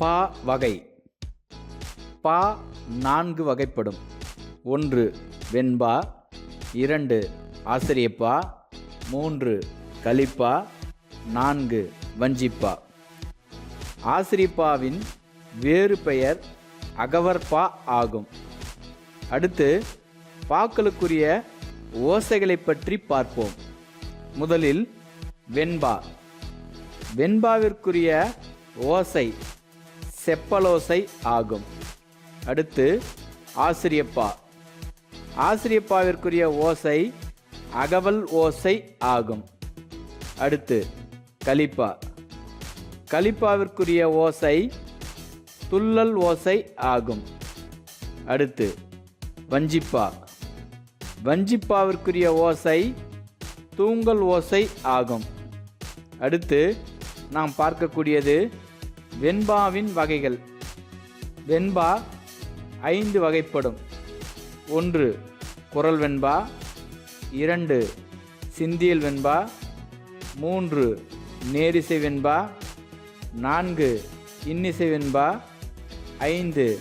பா வகை. பா நான்கு வகைப்படும். ஒன்று வெண்பா. இரண்டு ஆசிரியப்பா. மூன்று கலிப்பா. நான்கு வஞ்சிப்பா. ஆசிரியப்பாவின் வேறு பெயர் அகவர்பா ஆகும். அடுத்து பாக்களுக்குரிய ஓசைகளை பற்றி பார்ப்போம். முதலில் வெண்பா. வெண்பாவிற்குரிய ஓசை செப்பலோசை ஆகும். அடுத்து ஆசிரியப்பா. ஆசிரியப்பாவிற்குரிய ஓசை அகவல் ஓசை ஆகும். அடுத்து கலிப்பா. கலிப்பாவிற்குரிய ஓசை துள்ளல் ஓசை ஆகும். அடுத்து வஞ்சிப்பா. வஞ்சிப்பாவிற்குரிய ஓசை தூங்கல் ஓசை ஆகும். அடுத்து நாம் பார்க்கக்கூடியது வெண்பாவின் வகைகள். வெண்பா ஐந்து வகைப்படும். ஒன்று குரல் வெண்பா. இரண்டு சிந்தியல் வெண்பா. மூன்று நேரிசை வெண்பா. நான்கு இன்னிசை வெண்பா. ஐந்து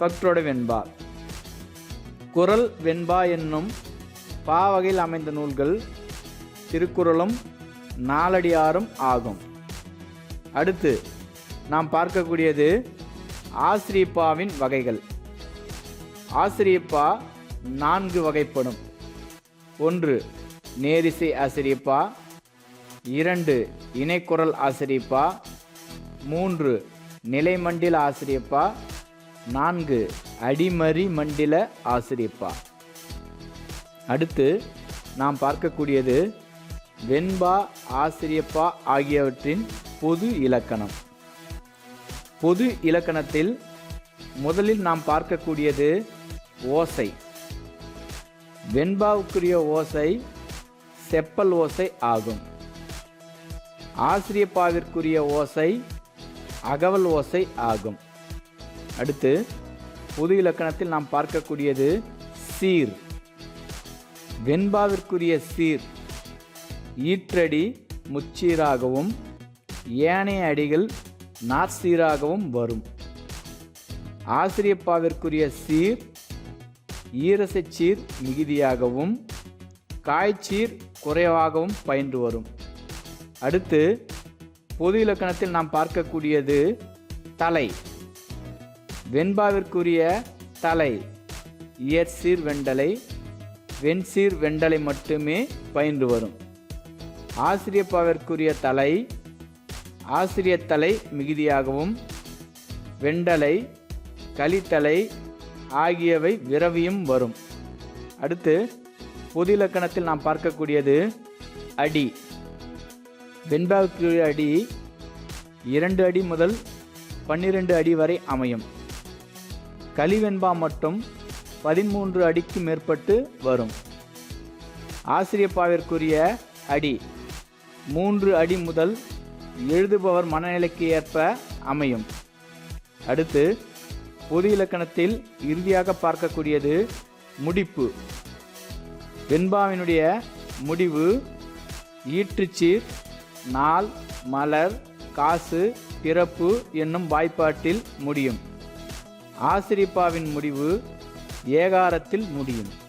பக்டோட வெண்பா. குரல் வெண்பா என்னும் பாவகையில் அமைந்த நூல்கள் திருக்குறளும் நாலடியாரும் ஆகும். அடுத்து நாம் பார்க்கக்கூடியது ஆசிரியப்பாவின் வகைகள். ஆசிரியப்பா நான்கு வகைப்படும். ஒன்று நேரிசை ஆசிரியப்பா. இரண்டு இணைக்குரல் ஆசிரியப்பா. மூன்று நிலைமண்டில ஆசிரியப்பா. நான்கு அடிமறி மண்டில ஆசிரியப்பா. அடுத்து நாம் பார்க்கக்கூடியது வெண்பா ஆசிரியப்பா ஆகியவற்றின் பொது இலக்கணம். பொது இலக்கணத்தில் முதலில் நாம் பார்க்கக்கூடியது ஓசை. வெண்பாவுக்குரிய ஓசை செப்பல் ஓசை ஆகும். ஆசிரியப்பாவிற்குரிய ஓசை அகவல் ஓசை ஆகும். அடுத்து பொது இலக்கணத்தில் நாம் பார்க்கக்கூடியது சீர். வெண்பாவிற்குரிய சீர் ஈற்றடி முச்சீராகவும் ஏனைய அடிகள் நாற்சீராகவும் வரும். ஆசிரியப்பாவிற்குரிய சீர் ஈரசைச் சீர் மிகுதியாகவும் காய்ச்சீர் குறைவாகவும் பயின்று வரும். அடுத்து பொது இலக்கணத்தில் நாம் பார்க்கக்கூடியது தலை. வெண்பாவிற்குரிய தலை இயற்சீர் வெண்டலை வெண்சீர் வெண்டலை மட்டுமே பயின்று வரும். ஆசிரியப்பாவிற்குரிய தலை ஆசிரியத்தலை மிகுதியாகவும் வெண்டலை கலித்தலை ஆகியவை விரவியும் வரும். அடுத்து பொது இலக்கணத்தில் நாம் பார்க்கக்கூடியது அடி. வெண்பாவுக்குரிய அடி இரண்டு அடி முதல் பன்னிரண்டு அடி வரை அமையும். கலிவெண்பா மட்டும் பதிமூன்று அடிக்கு மேற்பட்டு வரும். ஆசிரியப்பாவிற்குரிய அடி மூன்று அடி முதல் எழுதுபவர் மனநிலைக்கு ஏற்ப அமையும். அடுத்து பொது இலக்கணத்தில் இறுதியாக பார்க்கக்கூடியது முடிப்பு. வெண்பாவினுடைய முடிவு ஈற்றுச்சீர் நாள் மலர் காசு பிறப்பு என்னும் வாய்ப்பாட்டில் முடியும். ஆசிரிப்பாவின் முடிவு ஏகாரத்தில் முடியும்.